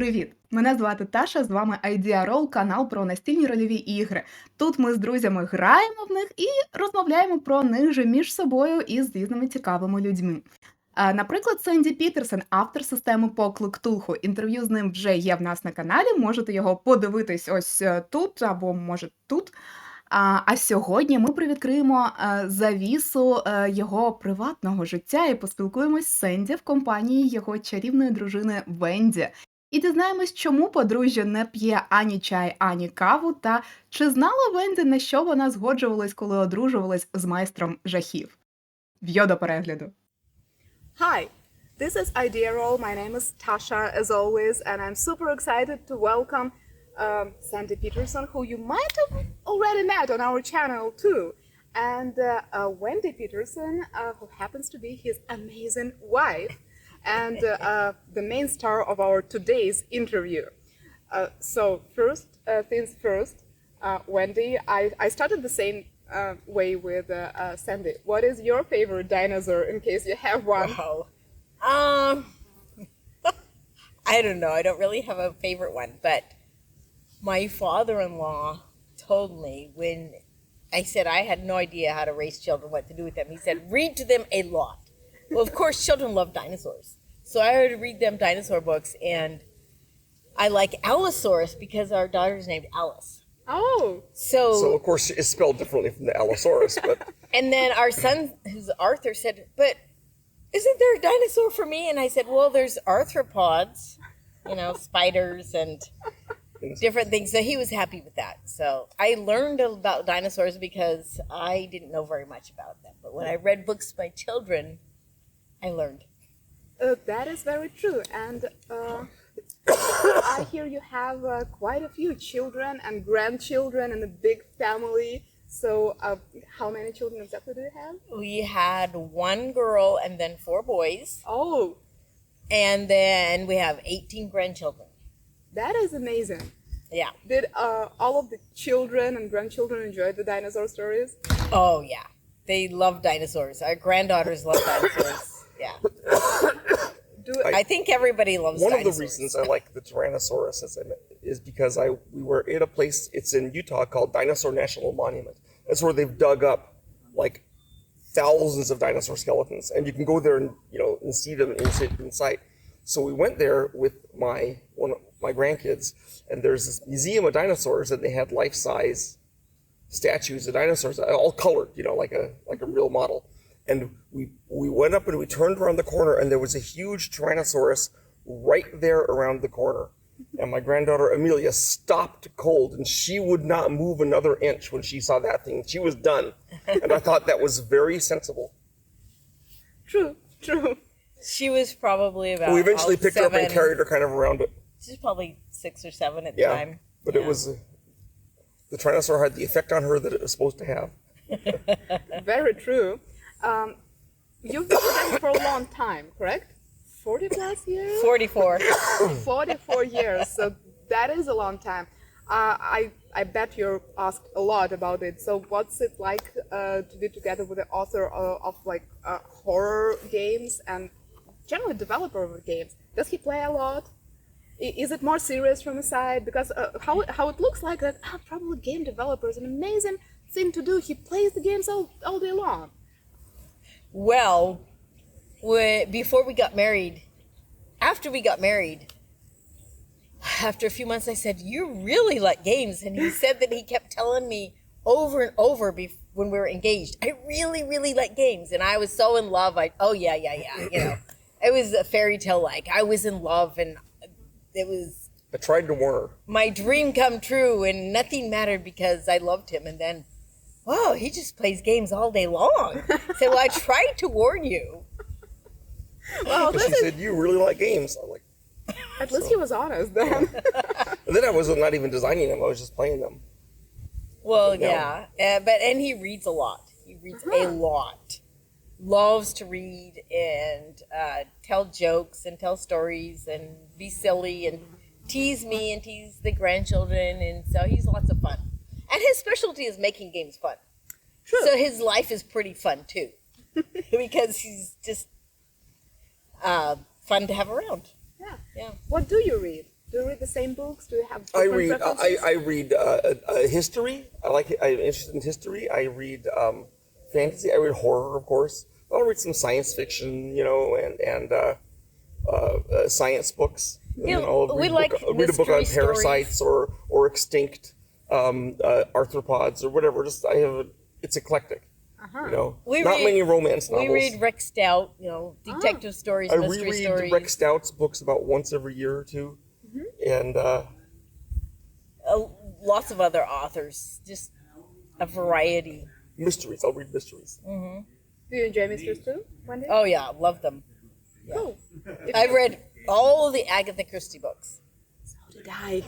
Привіт! Мене звати Таша. З вами Idea Roll, канал про настільні рольові ігри. Тут ми з друзями граємо в них і розмовляємо про них же між собою і з різними цікавими людьми. Наприклад, Сенді Пітерсен, автор системи поклик Ктулху. Інтерв'ю з ним вже є в нас на каналі. Можете його подивитись ось е, тут або може тут. А, а сьогодні ми привідкриємо е, завісу е, його приватного життя і поспілкуємось з Сенді в компанії його чарівної дружини Венді. І дізнаємось, чому подружжя не п'є ані чай, ані каву, та чи знала Венді, на що вона згоджувалась, коли одружувалась з майстром жахів. В'йо до перегляду. Hi, this is Idea Roll. My name is Tasha, as always, and I'm super excited to welcome um, Sandy Peterson, who you might have already met on our channel too, and uh, uh, Wendy Peterson, uh, who happens to be his amazing wife and uh, uh, the main star of our today's interview. Uh, so first things first, Wendy, I, I started the same uh, way with uh, uh, Sandy. What is your favorite dinosaur in case you have one? Wow. Um, I don't know. I don't really have a favorite one, but my father-in-law told me when I said I had no idea how to raise children, what to do with them. He said, read to them a lot. Well, of course, children love dinosaurs. So I would read them dinosaur books, and I like Allosaurus because our daughter's named Alice. Oh, So, So of course it's spelled differently from the Allosaurus, but and then our son, who's Arthur, said, "But isn't there a dinosaur for me?" And I said, "Well, there's arthropods, you know, spiders and different things." So he was happy with that. So I learned about dinosaurs because I didn't know very much about them. But when I read books by children, I learned. uh, that is very true. And uh, I hear you have uh, quite a few children and grandchildren and a big family. So, uh, how many children exactly do you have? We had one girl and then four boys, Oh, and then we have 18 grandchildren. that is amazing. Yeah. Did uh, all of the children and grandchildren enjoy the dinosaur stories? Oh yeah, they love dinosaurs. Our granddaughters love dinosaurs. Yeah, Do I think everybody loves one of the reasons I like the Tyrannosaurus is, is because I we were in a place it's in Utah called Dinosaur National Monument. That's where they've dug up like thousands of dinosaur skeletons, and you can go there and you know and see them in, in sight. So we went there with my one of my grandkids, and there's this museum of dinosaurs, and they had life size statues of dinosaurs, all colored, you know, like a like a real model. And we we went up and we turned around the corner, and there was a huge Tyrannosaurus right there around the corner. And my granddaughter Amelia stopped cold, and she would not move another inch when she saw that thing. She was done, and I thought that was very sensible. true, true. She was probably about. we eventually picked her up and seven. carried her kind of around it. She's probably six or seven at the Yeah, time. but Yeah. it was the Tyrannosaur had the effect on her that it was supposed to have. Very true. Um, you've been with them for a long time, correct? 40 plus years? forty-four. 44 years. So that is a long time. Uh, I I bet you're asked a lot about it. So what's it like uh, to be together with the author of, of like uh, horror games and generally developer of games? Does he play a lot? Is it more serious from his side? Because uh, how how it looks like that ah, probably game developer is an amazing thing to do. He plays the games all, all day long. Well, we, before we got married, after we got married, after a few months, I said, "You really like games," and he said that he kept telling me over and over bef- when we were engaged, "I really, really like games," and I was so in love. I oh yeah, yeah, yeah, you know, it was a fairy tale like. I was in love, and it was I tried to warn her. my dream come true and nothing mattered because I loved him and then wow he just plays games all day long. So well, I tried to warn you. Well, But she is, said, "You really like games." I'm like, at least he was honest then. and then I was not even designing them; I was just playing them. well No. yeah. Uh, but and he reads a lot. He reads a lot. Loves to read and uh, tell jokes and tell stories and be silly and tease me and tease the grandchildren. And so he's lots of fun and his specialty is making games fun True. So his life is pretty fun too, because he's just uh, fun to have around. Yeah. Yeah. What do you read? Do you read the same books? Do you have I different read. I. I read uh, uh, uh, history. I like. I'm interested in history. I read um, fantasy. I read horror, of course. I'll read some science fiction, you know, and and uh, uh, uh, science books. And Yeah, then we read a like book, I'll read a book on mystery stories. parasites or or extinct um, uh, arthropods or whatever. Just I have. A, it's eclectic. You know, We not read- many romance novels. We read Rick Stout, you know, detective stories, I mystery reread stories. Rex Stout's books about once every year or 2 and uh, uh, lots of other authors, just a variety. mysteries. I'll read mysteries. Do you enjoy mysteries too, Wendy? Oh yeah, I love them. cool. I read all of the Agatha Christie books. Did I?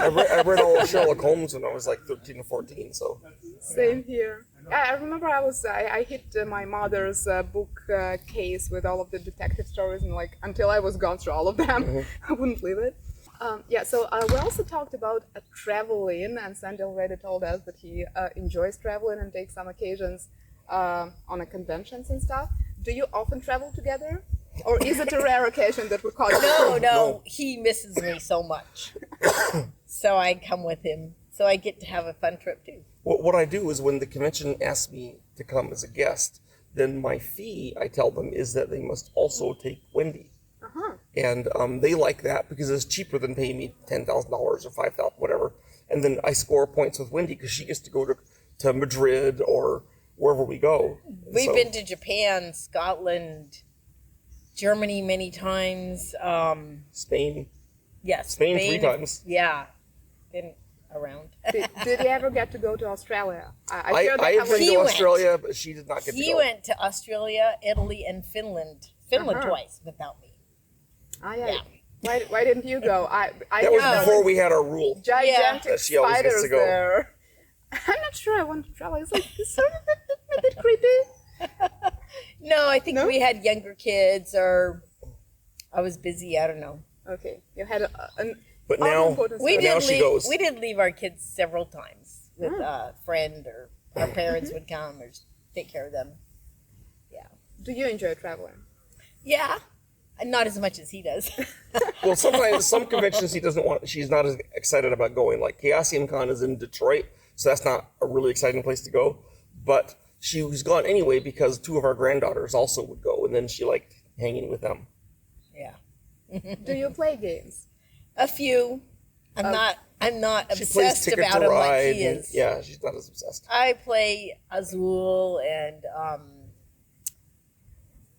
I read, I read all of Sherlock Holmes when I was like 13 or 14, so Same here. I, I remember I was I, I hit uh, my mother's uh, book uh, case with all of the detective stories and like until I was gone through all of them, I wouldn't leave it. Um, yeah, so uh, we also talked about uh, traveling, and Sandy already told us that he uh, enjoys traveling and takes some occasions uh, on a conventions and stuff. Do you often travel together, or is it a rare occasion that we call you? No, no, No. he misses me so much. so I come with him. So I get to have a fun trip too. what, what I do is when the convention asks me to come as a guest, then my fee, I tell them, is that they must also take Wendy. Uh-huh. And um, they like that because it's cheaper than paying me $10,000 or 5000 whatever. And then I score points with Wendy because she gets to go to, to Madrid or wherever we go. We've so- been to Japan, Scotland, Germany many times. Um, Spain. yes, Spain three times. Yeah, been around. Did, did you ever get to go to Australia? I, I I, I have have been He to went. Australia, but she did not get to go. he went to Australia, Italy, and Finland. Finland Uh-huh. twice without me. Ah, yeah. Yeah. Why, why didn't you go? I, I that was there before we had our rule. gigantic That she always gets spiders to go. there. I'm not sure I want to travel. It's like it's sort of a, a bit creepy. No, I think No? we had younger kids, or I was busy. I don't know. Okay, you had a, an But other now, important We But story. now did she leave. goes. We did leave our kids several times with Oh. a friend, or our parents mm-hmm. would come or take care of them. Yeah. Do you enjoy traveling? Yeah, not as much as he does. well, sometimes some conventions he doesn't want. She's not as excited about going. Like Chaosium Con is in Detroit, so that's not a really exciting place to go. But she was gone anyway because two of our granddaughters also would go, and then she liked hanging with them. yeah, Do you play games? a few. I'm Oh. not. I'm not obsessed about to him like Ride. he and- is. yeah, she's not as obsessed. I play Azul and um,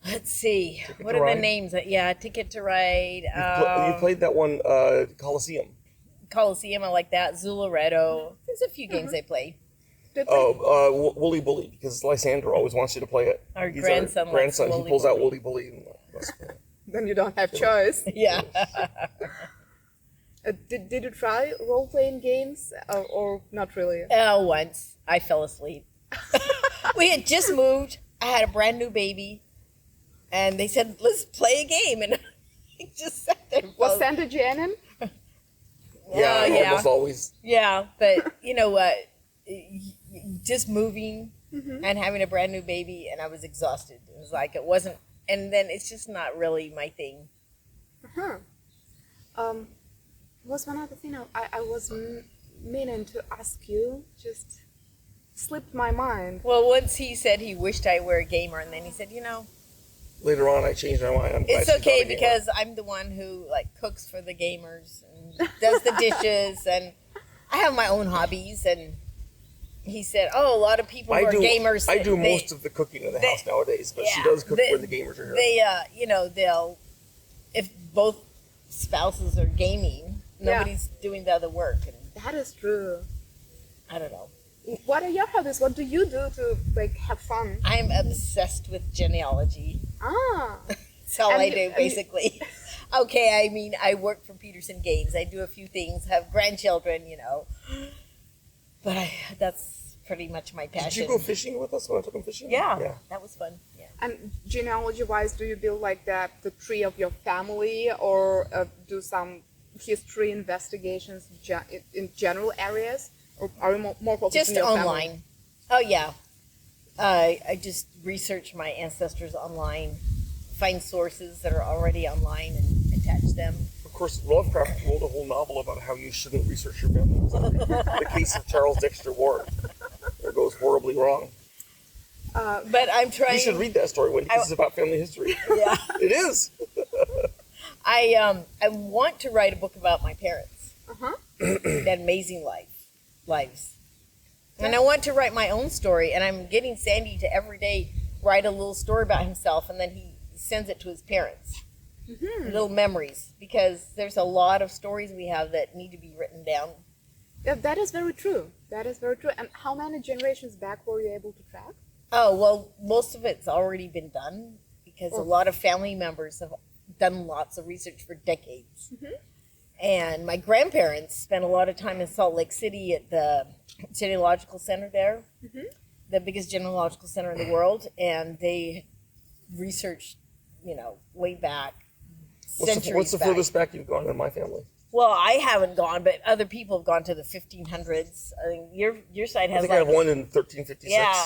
let's see, Ticket what are Ride? the names? Yeah, Ticket to Ride. You, pl- you Um, played that one, uh, Coliseum. Coliseum. I like that. Zularedo. There's a few games I play. Did Oh, uh, Wo- Woolly Bully, because Lysander always wants you to play it. Our He's grandson likes grandson. Woolly he pulls out Bully. Woolly Bully. And let's play it. then you don't have choice. Yeah. Uh, did, did you try role playing games or, or not really? Oh, once I fell asleep. we had just moved. I had a brand new baby, and they said, "Let's play a game," and I just sat there. and Was fell- Santa Janin? Yeah, Oh, yeah. almost always. Yeah, but you know what? Y- y- Just moving Mm-hmm. and having a brand new baby, and I was exhausted. It was like it wasn't, and then it's just not really my thing. Huh. Um, was one other thing I, I, I was m- meaning to ask you, just slipped my mind. Well, once he said he wished I were a gamer, and then he said, you know, Later on, I changed my mind. I'm it's okay because I'm the one who like cooks for the gamers and does the dishes, and I have my own hobbies. And he said, oh, a lot of people who I are do. gamers. I do they- most of the cooking in the they- house nowadays, but she does cook they- when the gamers are here. they uh you know they'll if both spouses are gaming Yeah. nobody's doing the other work and That is true. i don't know What are your hobbies? What do you do to like have fun? i'm obsessed with genealogy Ah, that's all And i you- do and you- basically okay i mean i work for peterson games i do a few things have grandchildren you know but i that's pretty much my Did passion you go fishing with us when I took him fishing? yeah, Yeah. that was fun yeah and genealogy-wise, do you build like the the tree of your family, or uh, do some history investigations ge- in- in general areas, or are you more, more focused just on your family? online. Oh yeah, I I just research my ancestors online, find sources that are already online and attach them. Of course, Lovecraft wrote a whole novel about how you shouldn't research your memories. the case of Charles Dexter Ward. It goes horribly wrong. But I'm trying. You should read that story when I- this is about family history. Yeah. it is. I um I want to write a book about my parents. Uh-huh. that amazing life, lives. And I want to write my own story, and I'm getting Sandy to every day write a little story about himself, and then he sends it to his parents. Mm-hmm. Little memories, because there's a lot of stories we have that need to be written down. Yeah, that is very true. That is very true. And how many generations back were you able to track? Oh well, most of it's already been done because a oh. lot of family members have done lots of research for decades. Mm-hmm. And my grandparents spent a lot of time in Salt Lake City at the Genealogical Center there, mm-hmm. the biggest genealogical center in the world, and they researched, you know, way back. What's the, what's the back. furthest back you've gone in my family? Well, I haven't gone, but other people have gone to the 1500s. I think your your side has. I has think I have one in 1356. yeah,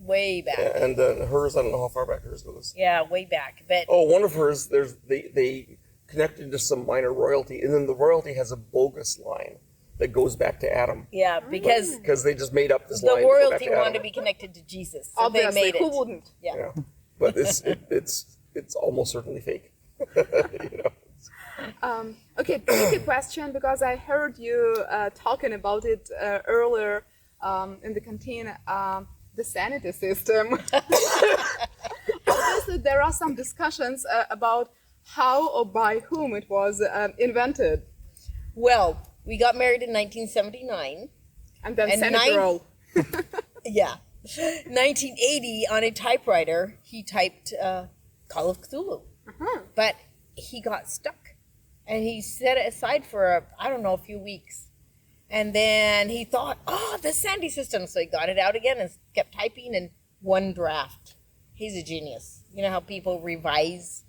way back. And uh, hers, I don't know how far back hers goes. Yeah, way back. But Oh, one of hers, there's they they connected to some minor royalty, and then the royalty has a bogus line that goes back to Adam Yeah, because because they just made up this the line. to go back royalty to wanted Adam. to be connected to Jesus. So Obviously, they made it. who wouldn't? Yeah. Yeah, but it's it, it's it's almost certainly fake. You know? Um, okay, tricky question because I heard you uh, talking about it uh, earlier um, in the canteen. Um, the sanity system. Obviously, there are some discussions uh, about how or by whom it was um, invented, Well, we got married in 1979. and then And Senator nine- Roll. Yeah. 1980 on a typewriter, he typed uh, Call of Cthulhu. Uh-huh. But he got stuck. And he set it aside for, a, I don't know, a few weeks. And then he thought, oh, the Sandy system. So he got it out again and kept typing in one draft. He's a genius. You know how people revise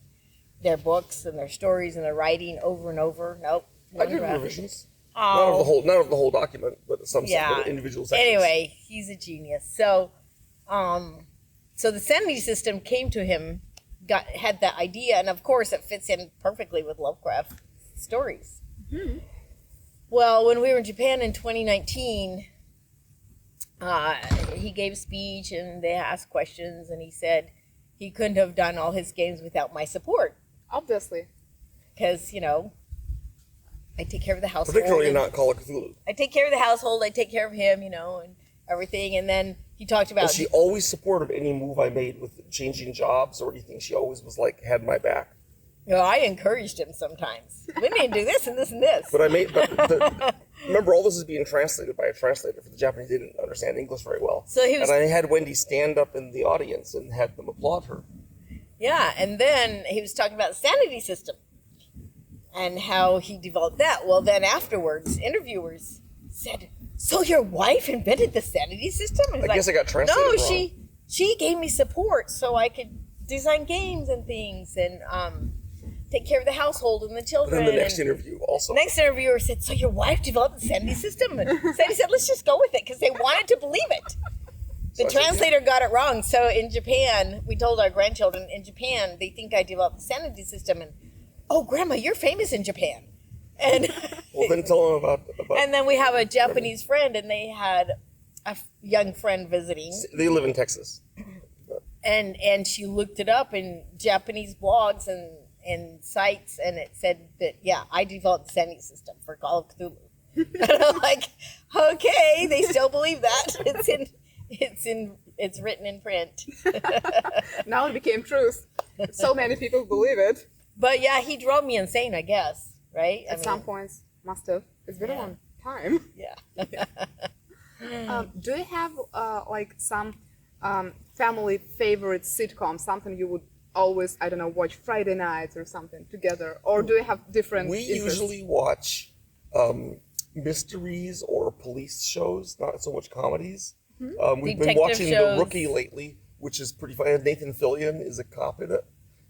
their books and their stories and their writing over and over? Nope. I did draft. revisions. Not of Oh. the whole, not of the whole document, but some Yeah. individual sections. Anyway, he's a genius. So, um, so the sanity system came to him, got had that idea, and of course, it fits in perfectly with Lovecraft stories. Well, when we were in Japan in 2019, uh, he gave a speech, and they asked questions, and he said he couldn't have done all his games without my support Obviously. because you know. I take care of the household. particularly not Call of Cthulhu. I take care of the household. I take care of him, you know, and everything. And then he talked about Was she always supportive of any move I made with changing jobs or anything? She always was like had my back. You know, I encouraged him sometimes. We need to do this and this and this. But I made. But the, remember, all this is being translated by a translator for the Japanese. Didn't understand English very well. So he was- and I had Wendy stand up in the audience and had them applaud her. yeah, and then he was talking about the sanity system and how he developed that. Well, then afterwards, interviewers said, "So your wife invented the sanity system?" And I guess I got translated No, wrong." she she gave me support so I could design games and things and um, take care of the household and the And children. then the next and- interview also. Next interviewer said, "So your wife developed the sanity system?" And Sandy said, "Let's just go with it because they wanted to believe it." The So I said, translator got it wrong. So in Japan, we told our grandchildren in Japan they think I developed the sanity system, and oh, grandma, you're famous in Japan. And Well, then tell them about about. and then we have a Japanese friend, and they had a f- young friend visiting, they live in Texas. and and she looked it up in Japanese blogs and and sites, and it said that yeah, I developed the sanity system for Call of Cthulhu. and I'm like, okay, they still believe that. It's in, it's in, it's written in print. Now it became truth. So many people believe it. But yeah, he drove me insane, I guess, right? I At some mean, points, must have. It's been a long time. yeah. Um, do you have uh, like some um, family favorite sitcom, something you would always, I don't know, watch Friday nights or something together, or do you have different? We interests? usually watch um, mysteries or police shows, not so much comedies. Um, we've been watching shows. The Rookie lately, which is pretty funny. Nathan Fillion is a cop in it,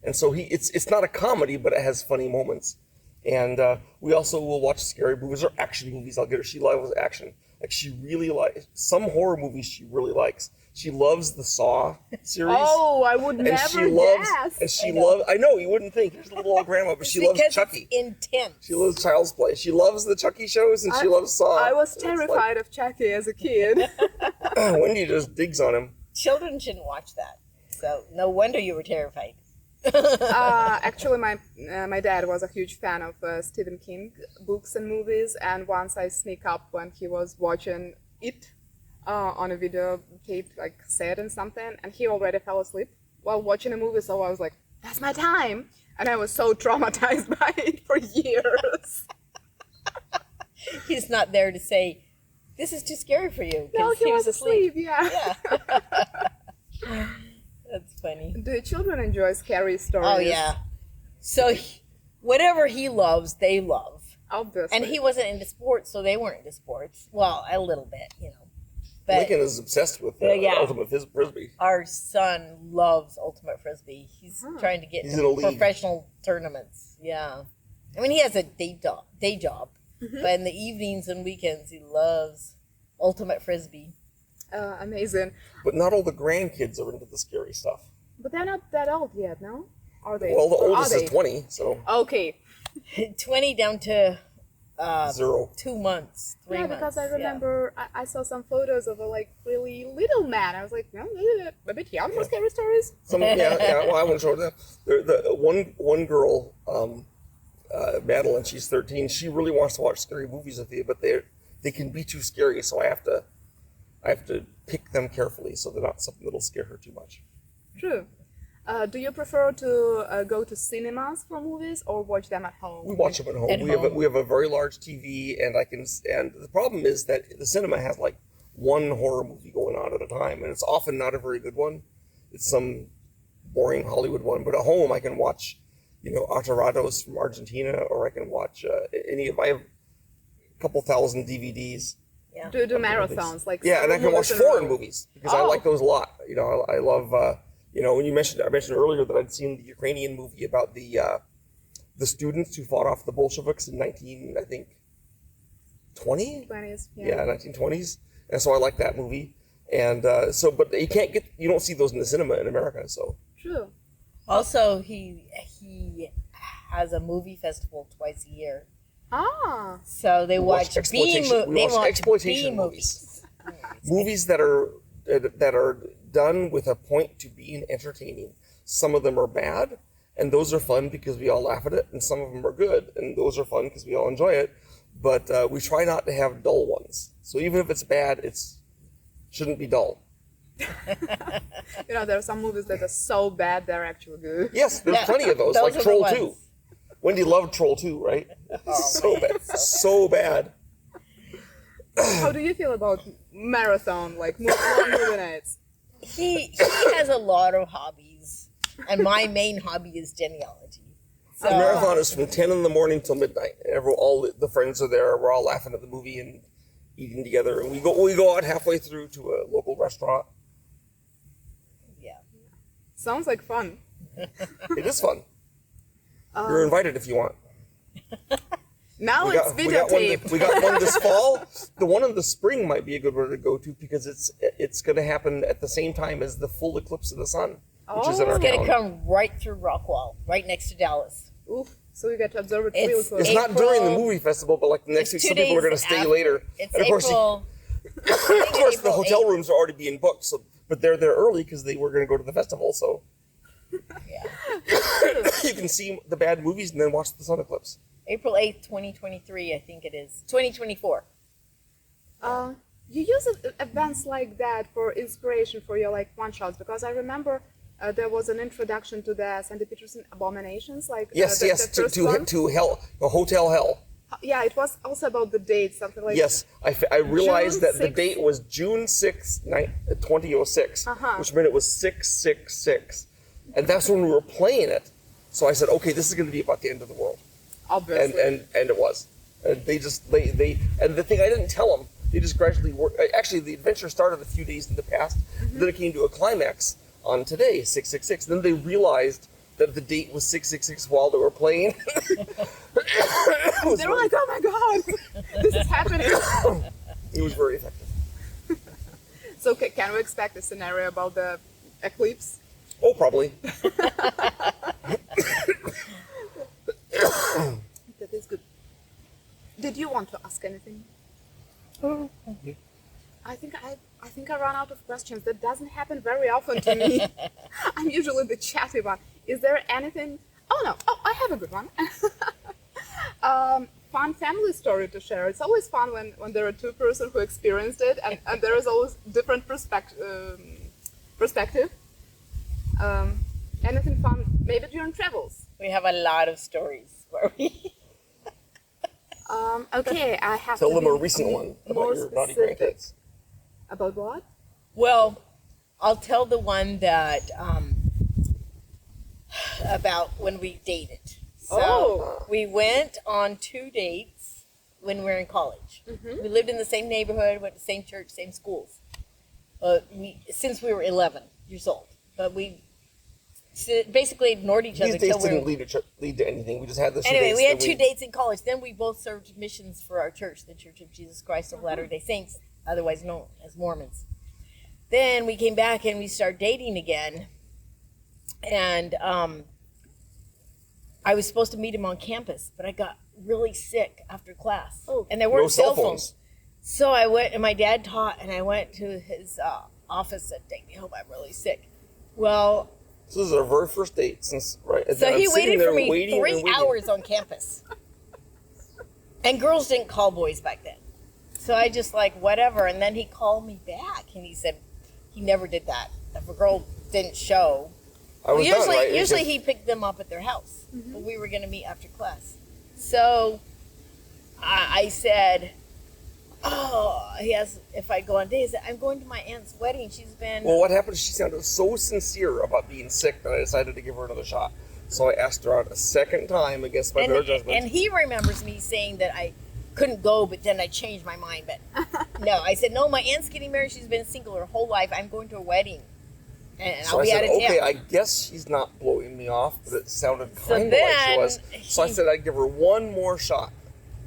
and so he it's it's not a comedy, but it has funny moments. And uh, we also will watch scary movies or action movies. I'll get her. She loves action. Like she really likes some horror movies. She really likes. She loves the Saw series. Oh, I would and never she loves guess. and she loves I know you wouldn't think she's a little old grandma, but she loves Chucky. It's intense. She loves Child's Play. She loves the Chucky shows and she loves Saw. I was It's like, terrified of Chucky as a kid. Wendy just digs on him. Children shouldn't watch that. So no wonder you were terrified. uh, actually, my uh, my dad was a huge fan of uh, Stephen King books and movies, and once I sneak up when he was watching it uh, on a video tape, like cassette and something, and he already fell asleep while watching a movie. So I was like, "That's my time," and I was so traumatized by it for years. He's not there to say, "This is too scary for you." no, he, was asleep. Yeah. Yeah. That's funny. Do children enjoy scary stories? Oh yeah. So he- whatever he loves, they love. obviously. And he wasn't into sports, so they weren't into sports. Well, a little bit, you know. But Lincoln is obsessed with uh, yeah. Ultimate Fis- Frisbee. our son loves ultimate frisbee. He's Huh. trying to get He's into in a league. professional tournaments. Yeah. I mean, he has a day job, day job, but in the evenings and weekends, he loves ultimate frisbee. Uh, amazing. But not all the grandkids are into the scary stuff. But they're not that old yet, no? Are they? Well, the Or oldest is 20, so Okay. 20 down to uh, zero. two months, three yeah, months. because I yeah. remember I, I saw some photos of a like really little man. I was like, no, a bit young for scary stories. Some, yeah, yeah. Well, I won't show them. The, the one one girl, um, uh, Madeline, she's 13. She really wants to watch scary movies with you, but they they can be too scary, so I have to I have to pick them carefully so they're not something that'll scare her too much. True. Uh, do you prefer to uh, go to cinemas for movies or watch them at home? We watch them at home. At we have a, we have a very large TV, and I can. And the problem is that the cinema has like one horror movie going on at a time, and it's often not a very good one. It's some boring Hollywood one. But at home, I can watch, you know, Atarados from Argentina, or I can watch uh, any of. I have a couple thousand DVDs. Yeah. Do do marathons like Yeah, and I can watch movies in a foreign movies because I Oh. like those a lot. You know, I, I love. Uh, you know, when you mentioned, I mentioned earlier that I'd seen the Ukrainian movie about the uh, the students who fought off the Bolsheviks in nineteen, I think, twenty. 20s. Yeah. Yeah, nineteen twenties, and so I like that movie. And uh, so, but you can't get, you don't see those in the cinema in America. So True. Also, he he has a movie festival twice a year. Ah. So they We watch, watch B exploitation- mo- we they watch watch exploitation B movies. movies. movies that are that are done with a point to being entertaining. Some of them are bad, and those are fun because we all laugh at it, and some of them are good, and those are fun because we all enjoy it. But uh, we try not to have dull ones. So even if it's bad, it's shouldn't be dull. You know, there are some movies that are so bad they're actually good. Yes, there's Yeah, plenty of those, those like are the Troll ones. Two. Wendy loved Troll Two, right? Oh, so bad, so bad. How do you feel about marathon, like mo- long movie nights? He he has a lot of hobbies, and my main hobby is genealogy. So The marathon is from ten in the morning till midnight. Every, all the- the friends are there. We're all laughing at the movie and eating together. And we go we go out halfway through to a local restaurant. yeah, Sounds like fun. It is fun. Um, You're invited if you want. Now We it's got, we, got one, videotape. we got one this fall. The one in the spring might be a good one to go to because it's it's going to happen at the same time as the full eclipse of the sun, which is in Oh. our it's gonna come right through Rockwall, right next to Dallas. Oof. So you get to observe it It's- real close. It's not during the movie festival, but like the next week, some people are going to stay after. later. It's and of course, you- of course, the hotel 8th. rooms are already being booked. So, but they're there early because they were going to go to the festival. So Yeah. you can see the bad movies and then watch the sun eclipse. April eighth, twenty twenty three. I think it is twenty twenty four. Uh, you use events like that for inspiration for your like one shots because I remember uh, there was an introduction to the Sandy Peterson abominations, like Yes, uh, the, yes, the to to, one. to hell, a hotel hell. Yeah, it was also about the date, something like Yes, I, f- I realized June that the date was June sixth, ni- 2006, Uh-huh. which meant it was 666. And that's when we were playing it. So I said, okay, this is going to be about the end of the world. And, obviously. and, and it was. And they just, they, they, and the thing I didn't tell them, they just gradually worked. Actually, the adventure started a few days in the past. Mm-hmm. Then it came to a climax on today, 666. Then they realized that the date was 666 while they were playing. they were like, "Oh my god, this is happening." it was very effective. So ca- can we expect a scenario about the eclipse? Oh, probably. That is good. Did you want to ask anything? Oh, thank you. I think I I think I ran out of questions. That doesn't happen very often to me. I'm usually the chatty one. Is there anything? Oh no! Oh, I have a good one. um, fun family story to share. It's always fun when, when there are two persons who experienced it, and, and there is always different perspective. Um, perspective. Um, anything fun? Maybe during travels. We have a lot of stories where we. Um, okay, I have Tell to them a recent one more about your naughty specific. grandkids. About what? Well, I'll tell the one that um, about when we dated. So Oh. we went on two dates when we were in college. We lived in the same neighborhood, went to the same church, same schools. But we, since we were 11 years old, but we s- basically ignored each other These dates we didn't were. lead to, lead to anything. We just had this. Anyway, we had two dates in college. Then we both served missions for our church, the Church of Jesus Christ of Latter day Saints, otherwise known as Mormons. Then we came back and we started dating again. And um, I was supposed to meet him on campus, but I got really sick after class. Oh. And there weren't No cell cell phones. So I went, and my dad taught, and I went to his uh, office and said, take me home. I'm really sick. Well, So this is our very first date since right. so I'm he waited for me waiting and three waiting. hours on campus. And girls didn't call boys back then. So I just like whatever. And then he called me back and he said he never did that. If a girl didn't show, I was usually done, right? Usually just- he picked them up at their house. Mm-hmm. But we were gonna meet after class. So I, I said, Oh, he asked if I'd go on days. I'm going to my aunt's wedding. She's been Well, what happened is she sounded so sincere about being sick that I decided to give her another shot. So I asked her out a second time against my better and, judgment. and he remembers me saying that I couldn't go, but then I changed my mind. But no, I said no. My aunt's getting married. She's been single her whole life. I'm going to a wedding, and so I'll I be said, out of okay, town. I guess she's not blowing me off, but it sounded So kind of like she was. So I said I'd give her one more shot.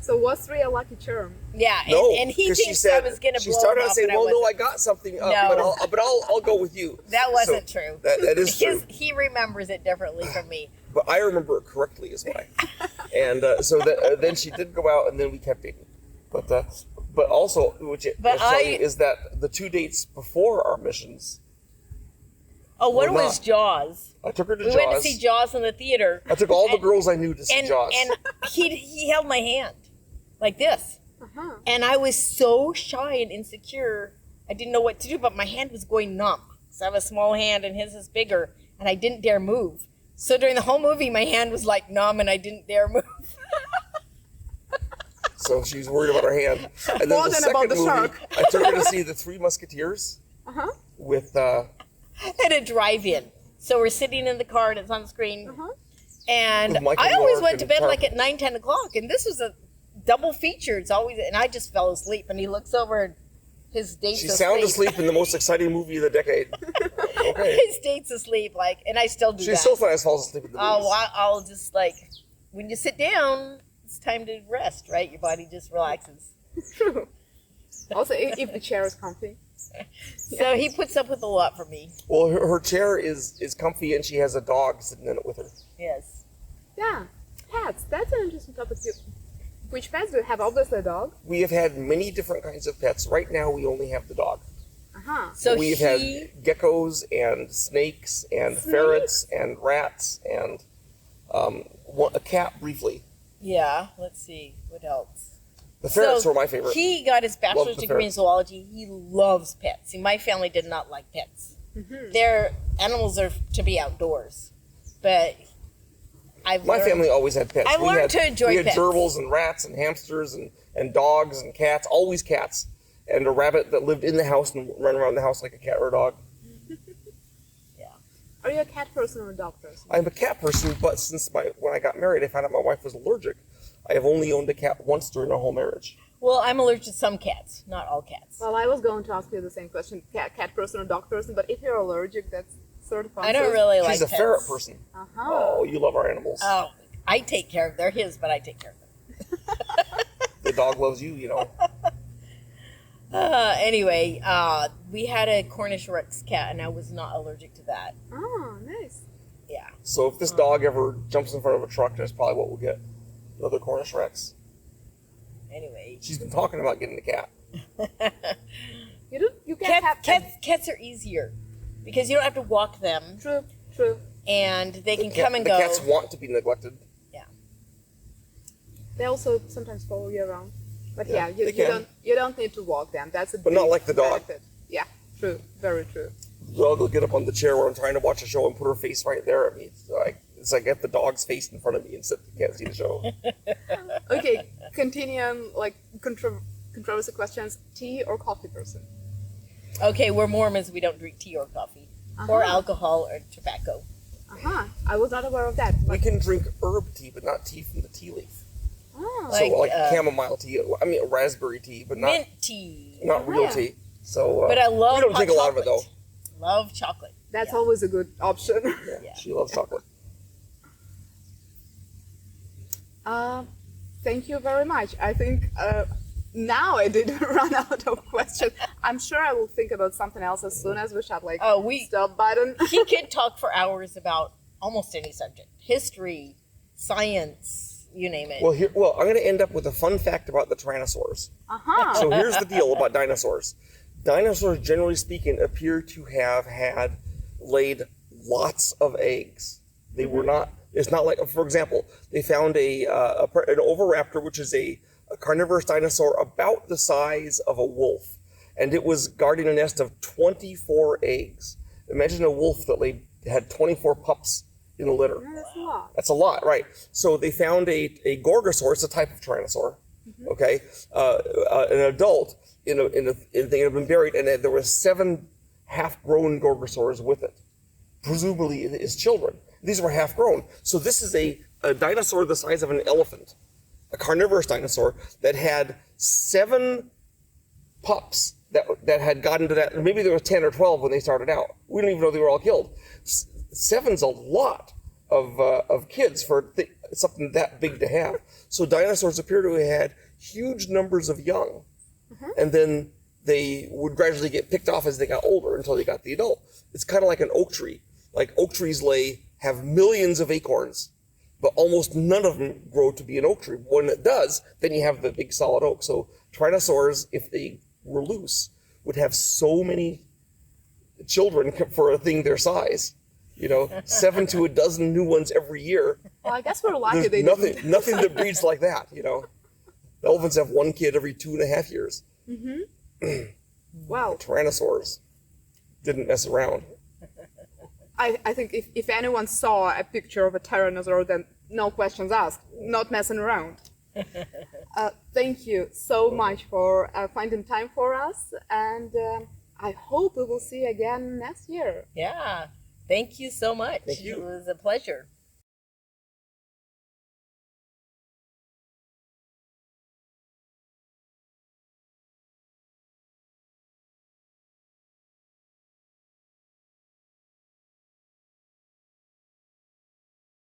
So what's real lucky charm? yeah, and, No, and he 'cause she thinks said I was going to she blow started him out off, saying, and I "Well, no, I wasn't. got something, uh, No. but I'll but I'll I'll go with you." that wasn't true. That that is His, true. he remembers it differently from me. but I remember it correctly is why. and uh, so that, uh, then she did go out, and then we kept dating. But uh, but also, which it, But is funny I- is that the two dates before our missions, Oh, one We're was. Jaws. I took her to We Jaws. went to see Jaws in the theater. I took all the girls I knew to see and Jaws. and he he held my hand like this. Uh-huh. And I was so shy and insecure. I didn't know what to do, but my hand was going numb. So I have a small hand and his is bigger, and I didn't dare move. So during the whole movie, my hand was like numb and I didn't dare move. so she was worried about her hand. And then More the than second about the movie, shark. I took her to see the Three Musketeers Uh-huh. with uh, at a drive-in. So we're sitting in the car and it's on the screen. Uh-huh. And I always York went to bed like at 9, 10 o'clock. And this was a double feature. It's always, and I just fell asleep. And he looks over and his date's She's sound asleep in the most exciting movie of the decade. Okay. his date's asleep, like, and I still do She that. still sometimes falls asleep in the movies. Oh, I, I'll just like when you sit down, it's time to rest, right? Your body just relaxes. True. Also, i- if the chair is comfy. So he puts up with a lot for me. Well, her, her chair is is comfy, and she has a dog sitting in it with her. Yes. Yeah. Pets. That's an interesting topic. too. Which pets do you have? Obviously a dog. We have had many different kinds of pets. Right now, we only have the dog. Uh-huh. So We've he. had geckos and snakes and ferrets and rats and um, a cat briefly. Yeah. Let's see what else. The ferrets So were my favorite. He got his bachelor's the degree in ferrets. zoology. He loves pets. See, my family did not like pets. Mm-hmm. Their animals are to be outdoors, but I've my learned- family always had pets. I've we learned had, to enjoy We had pets. gerbils and rats and hamsters and, and dogs and cats, always cats. And a rabbit that lived in the house and ran around the house like a cat or a dog. Yeah. Are you a cat person or a dog person? I'm a cat person, but since my when I got married, I found out my wife was allergic. I have only owned a cat once during our whole marriage. Well, I'm allergic to some cats, not all cats. Well, I was going to ask you the same question, cat, cat person or dog person, but if you're allergic, that's sort of I don't really like She's a pets. ferret person. Uh-huh. Oh, you love our animals. Oh, I take care of. They're his, but I take care of them. the dog loves you, you know. Uh, anyway, uh, we had a Cornish Rex cat, and I was not allergic to that. Oh, nice. Yeah. So if this dog ever jumps in front of a truck, that's probably what we'll get. Another Cornish Rex. Anyway, She's been talking about getting a cat. You don't, You can Cat, have cats, cats are easier because you don't have to walk them, True. True. and they The can cat- come and the go. cats want to be neglected. Yeah. They also sometimes follow you around. But Yeah, yeah, you, they you can. don't you don't need to walk them. That's a But not big like the dog. benefit. Yeah. True. Very true. The dog will get up on the chair where I'm trying to watch a show and put her face right there at me. It's like, it's like get the dog's face in front of me and sit can't see the show. Okay. continuing like contro- controversy questions. Tea or coffee person? Okay, we're Mormons. We don't drink tea or coffee or Uh-huh. alcohol or tobacco. Uh huh. I was not aware of that. we can drink herb tea, but not tea from the tea leaf. oh. So like uh, chamomile tea. I mean raspberry tea, but not Mint tea. not real Yeah. tea. So uh, But I love we don't hot drink a lot of it though. chocolate. Love chocolate. That's Yeah. always a good option. Yeah, Yeah. She loves chocolate. Uh, thank you very much. I think uh, now I did run out of questions. I'm sure I will think about something else as soon as we shut like Oh, we stop button. he could talk for hours about almost any subject history science you name it Well, here, well, I'm going to end up with a fun fact about the tyrannosaurs. Uh huh. So here's the deal about dinosaurs. Dinosaurs, generally speaking, appear to have had laid lots of eggs. They were not. It's not like, for example, they found a, uh, a an oviraptor, which is a, a carnivorous dinosaur about the size of a wolf, and it was guarding a nest of 24 eggs. Imagine a wolf that laid had 24 pups in a litter. That's a lot. That's a lot, right? So they found a, a Gorgosaurus, a type of tyrannosaur, okay, uh, uh, an adult in a in a in thing had been buried, and there were seven half-grown Gorgosaurs with it, presumably his children. These were half-grown. So this is a, a dinosaur the size of an elephant, a carnivorous dinosaur that had seven pups that that had gotten to that. Maybe there were ten or twelve when they started out. We don't even know they were all killed. S- seven's a lot of uh, of kids for th- something that big to have. So dinosaurs appear to have had huge numbers of young, and then they would gradually get picked off as they got older until they got the adult. It's kind of like an oak tree. Like oak trees lay have millions of acorns, but almost none of them grow to be an oak tree. When it does, then you have the big solid oak. So tyrannosaurs, if they were loose, would have so many children for a thing their size. You know, seven to a dozen new ones every year. Well, I guess we're lucky There's they nothing, didn't. nothing that breeds like that. You know, the elephants have one kid every two and a half years. Mm-hmm. Wow. Tyrannosaurs didn't mess around. I, I think if, if anyone saw a picture of a tyrannosaur, then no questions asked, not messing around. uh, thank you so much for uh, finding time for us, and um I hope we will see you again next year. yeah thank you so much Thank you. it was a pleasure